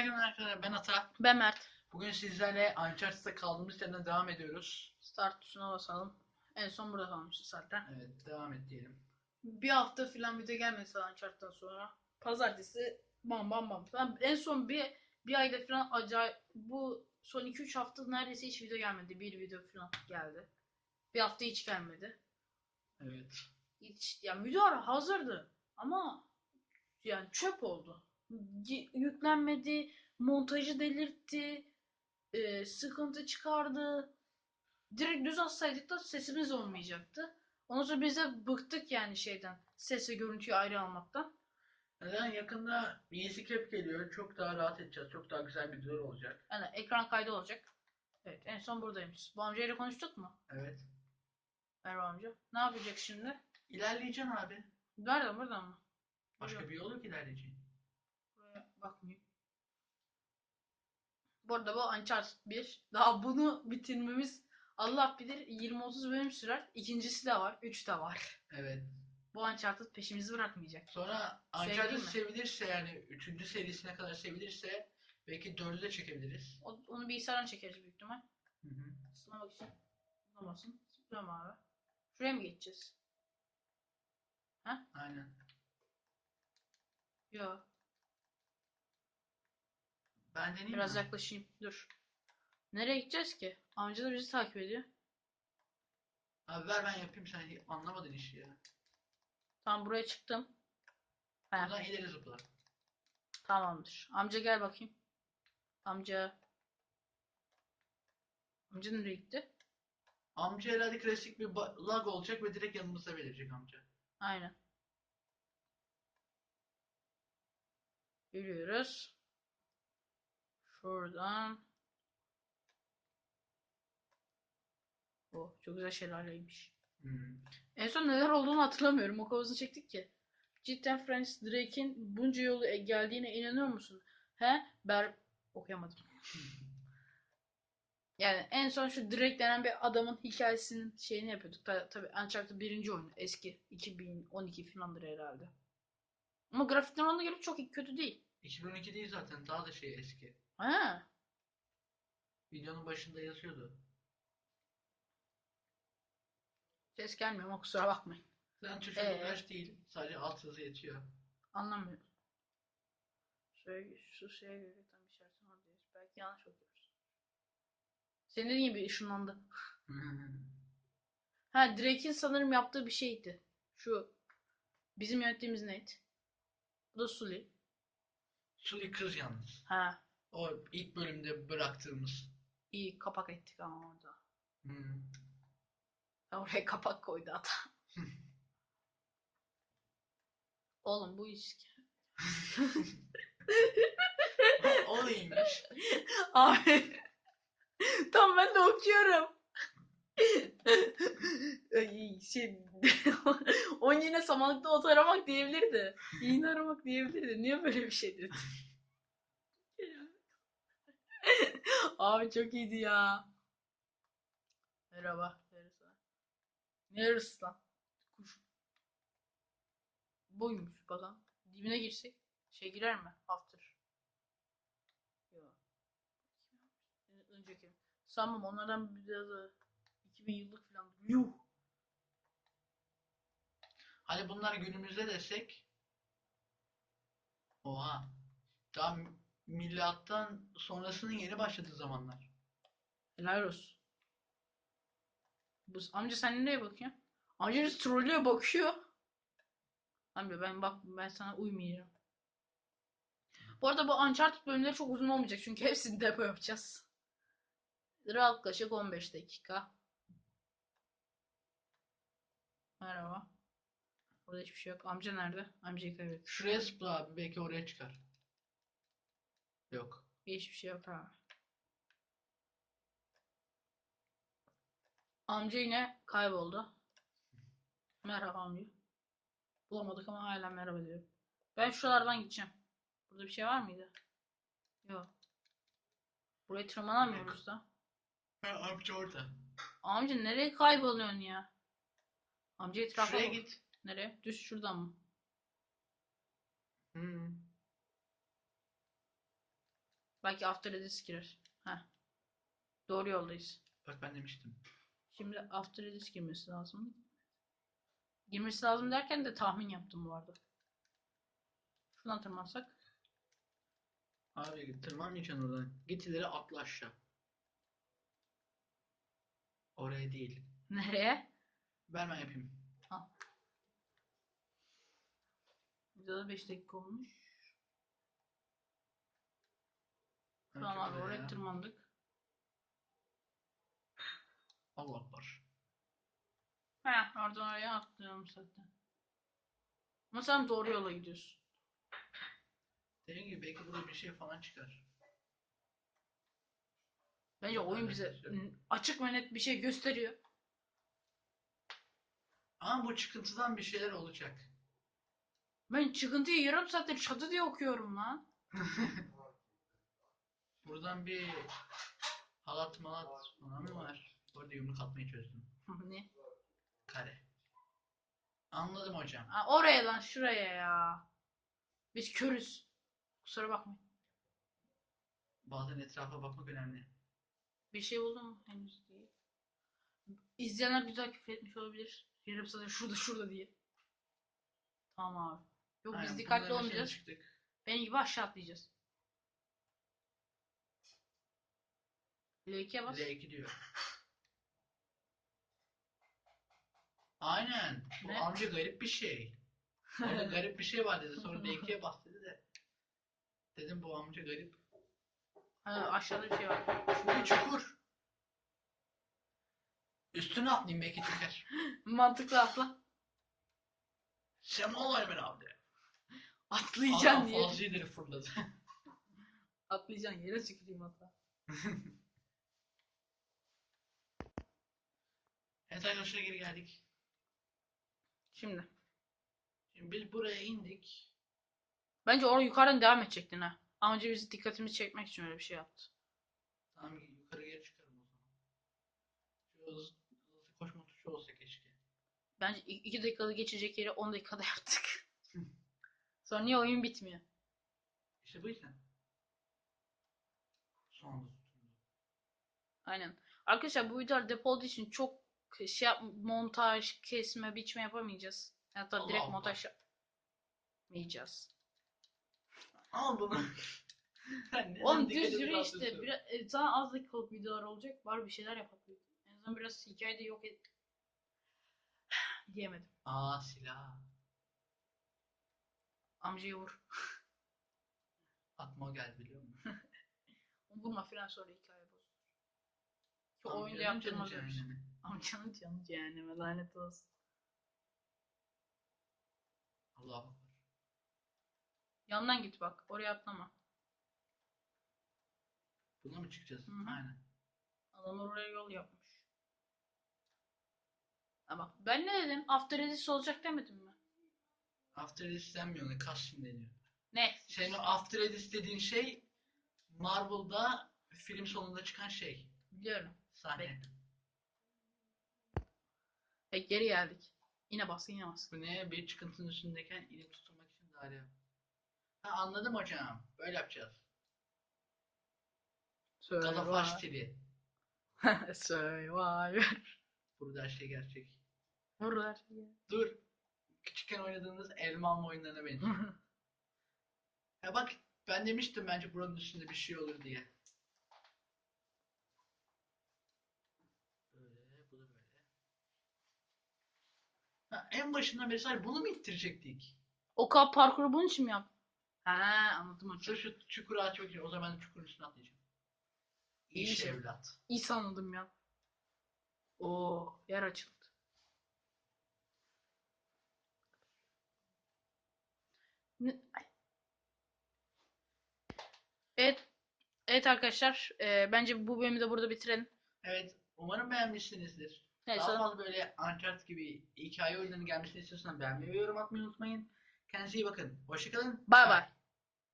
Herkese arkadaşlar ben Ata. Ben Mert. Bugün sizlerle Uncharted'da kaldığımız yerden devam ediyoruz. Start tuşuna basalım. En son burada kalmışız zaten. Evet devam et diyelim. Bir hafta falan video gelmedi Uncharted'dan sonra. Pazartesi bam bam bam. Ben en son bir bir ayda falan acayip bu son 2-3 hafta neredeyse hiç video gelmedi. Bir video falan geldi. Bir hafta hiç gelmedi. Evet. Hiç yani video hazırdı ama yani çöp oldu. Yüklenmedi, montajı delirtti, e, sıkıntı çıkardı. Direkt düz atsaydık da sesimiz olmayacaktı. Ondan sonra biz de bıktık yani şeyden. Ses ve görüntüyü ayrı almaktan. Neden yakında bir yeni cap geliyor. Çok daha rahat edeceğiz. Çok daha güzel videolar olacak. Yani ekran kaydı olacak. Evet en son buradayız. Bu amcayla konuştuk mu? Evet. Merhaba amca. Ne yapacak şimdi? İlerleyeceğim abi. Nereden buradan mı? Başka bir yol yok ilerleyeceğim. Bakmayayım. Bu arada bu Uncharted 1. Daha bunu bitirmemiz Allah bilir 20-30 bölüm sürer. İkincisi de var. 3 de var. Evet. Bu Uncharted peşimizi bırakmayacak. Sonra Uncharted mi? sevilirse yani 3. serisine kadar sevilirse belki 4'ü de çekebiliriz. O- Onu bilgisayardan çekeriz büyük ihtimal. Hı hı. Sınamak için. Sınamasın. Sınamak abi. Şuraya mı geçeceğiz? Aynen. Yok. Ben deneyeyim Biraz mi? yaklaşayım. Dur. Nereye gideceğiz ki? Amca da bizi takip ediyor. Abi ver ben yapayım sen anlamadın işi ya. Tam buraya çıktım. He. Buradan ileri zıpla. Tamamdır. Amca gel bakayım. Amca. Amca nereye gitti? Amca herhalde klasik bir lag olacak ve direkt yanımızda belirecek amca. Aynen. Yürüyoruz. Şuradan. Oh çok güzel şelaleymiş. Hmm. En son neler olduğunu hatırlamıyorum. O uzun çektik ki. Cidden Francis Drake'in bunca yolu e- geldiğine inanıyor musun? He? Ber... Okuyamadım. Yani en son şu Drake denen bir adamın hikayesinin şeyini yapıyorduk. Ta tabii Uncharted birinci oyunu. Eski. 2012 falandır herhalde. Ama grafikler ona göre çok kötü değil. 2012 değil zaten daha da şey eski. Ha. Videonun başında yazıyordu. Ses gelmiyor ama kusura bakmayın. Zaten Türkçe Ee? dublaj değil. Sadece alt yazı yetiyor. Anlamıyorum. Şöyle, şu şeye göre tam işaretim var diyoruz. Belki yanlış okuyoruz. Senin gibi ışınlandı. Ha Drake'in sanırım yaptığı bir şeydi. Şu bizim yönettiğimiz neydi? Bu da Sully. Sully kız yalnız. Ha O ilk bölümde bıraktığımız. iyi kapak ettik ama orada. Hmm. Oraya kapak koydu adam. Oğlum bu iş... o neymiş? Abi. Tam ben de okuyorum. Ay, şey, on yine samanlıkta ot aramak diyebilirdi. İğne aramak diyebilirdi. Niye böyle bir şey dedi? Abi çok iyiydi ya. Merhaba. Neresi lan? Lan? Kuş. Buymuş bakalım. Dibine girsek. Şey girer mi? After. Yok. Önceki. Sanmam onlardan biraz da 2000 yıllık falan. Yuh. Hadi bunlar günümüzde desek. Oha. Daha milattan sonrasının yeni başladığı zamanlar. Helal olsun. Bu, amca sen nereye bakıyorsun? Amca biz trollüyor bakıyor. Amca ben bak ben sana uymayacağım. Bu arada bu Uncharted bölümleri çok uzun olmayacak çünkü hepsini depo yapacağız. Yaklaşık 15 dakika. Merhaba. Burada hiçbir şey yok. Amca nerede? Amcayı kaybettim. Şuraya zıpla abi belki oraya çıkar. Yok. Hiçbir şey yok abi. Amca yine kayboldu. Merhaba amca. Bulamadık ama hala merhaba diyorum. Ben şuralardan gideceğim. Burada bir şey var mıydı? Yok. Buraya tırmanamıyoruz da. Ha, amca orada. Amca nereye kayboluyorsun ya? Amca etrafa Şuraya bak. git. Nereye? Düz şuradan mı? Hmm. Belki After Edits girer. Heh. Doğru yoldayız. Bak ben demiştim. Şimdi After Edits girmesi lazım. Girmesi lazım derken de tahmin yaptım bu arada. Şuradan tırmansak. Abi tırmanmayacaksın oradan. Git ileri atla aşağı. Oraya değil. Nereye? Ver ben yapayım. Videoda 5 dakika olmuş. Ben Tamam abi şöyle oraya ya. Tırmandık. Allah var. He oradan oraya atlıyorum zaten. Ama sen doğru yola gidiyorsun. Dediğim gibi belki burada bir şey falan çıkar. Bence oyun bize açık ve net bir şey gösteriyor. Ama bu çıkıntıdan bir şeyler olacak. Ben çıkıntıyı yarım saattir çatı diye okuyorum lan. Buradan bir halat malat falan mı var? Orada yumruk atmayı çözdüm. ne? Kare. Anladım hocam. Ha, oraya lan şuraya ya. Biz körüz. Kusura bakmayın. Bazen etrafa bakmak önemli. Bir şey buldum mu? Henüz değil. İzleyenler güzel küfür etmiş olabilir. Yarım saattir şurada şurada diye. Tamam abi. Yok Aynen, biz dikkatli olmayacağız. Benim gibi aşağı atlayacağız. L2'ye bas. L2 diyor. Aynen. Bu Ne? amca garip bir şey. Orada garip bir şey var dedi. Sonra L2'ye bas dedi de. Dedim bu amca garip. Ha, aşağıda bir şey var. Şurada çukur. Üstüne atlayayım belki çıkar. Mantıklı atla. Sema Aymen abi. Atlayacaksın Adam diye. fazla ileri fırladı. Atlayacaksın yere tüküreyim hatta. Evet arkadaşlar geri geldik. Şimdi. Şimdi biz buraya indik. Bence oraya yukarıdan devam edecektin ha. Amca bizi dikkatimizi çekmek için öyle bir şey yaptı. Tamam yukarı geri çıkarım o zaman. Şu hızlı, hızlı koşma tuşu olsa keşke. Bence 2 dakikada geçecek yeri 10 dakikada yaptık. Sonra niye oyun bitmiyor? İşte bu yüzden. Son. Aynen. Arkadaşlar bu videolar depo olduğu için çok şey yap, montaj, kesme, biçme yapamayacağız. Hatta Allah direkt Allah. montaj yapmayacağız. Ama neden Oğlum düz yürü işte. Biraz, e, sana az dakikalık videolar olacak. Var bir şeyler yapalım. En azından biraz hikayede yok et. Diyemedim. Aa silah. Amcayı vur. Aklıma o geldi biliyor musun? Vurma filan sonra hikaye bozulur. Şu oyunda öyle bir şey. Cehennemi. Amcanın canı cehenneme lanet olsun. Allah'a bak. Yandan git bak. Oraya atlama. Buna mı çıkacağız? Hı hı. Aynen. Adamlar oraya yol yapmış. Bak ben ne dedim? After Edits olacak demedim mi? After Edits denmiyor ona. Custom deniyor. Ne? Senin o After Edits dediğin şey Marvel'da film sonunda çıkan şey. Biliyorum. Sahne. E, geri geldik. Yine bas yine bas. Bu ne? Bir çıkıntının üstündeyken inip tutunmak için daire. Ha anladım hocam. Böyle yapacağız. Galafaş stili. Survivor. Burada her şey gerçek. Vururlar. Dur. Küçükken oynadığınız elma alma oyunlarına benziyor. ya bak ben demiştim bence buranın üstünde bir şey olur diye. Böyle, bu da böyle. Ha, en başından mesela bunu mu ittirecektik? o kap parkuru bunun için mi yap? He anladım hocam. Sırf şu çukuru açmak için o zaman ben de çukurun üstüne atlayacağım. İyi İş şey. evlat. İyi sandım ya. Oo yer açıldı. Ne- Ay. Evet. Evet arkadaşlar. e, bence bu bölümü de burada bitirelim. Evet umarım beğenmişsinizdir. Evet, Daha fazla böyle Uncharted gibi hikaye oyunlarının gelmesini istiyorsanız beğenmeyi ve yorum atmayı unutmayın. Kendinize iyi bakın. Hoşçakalın. Bay bay.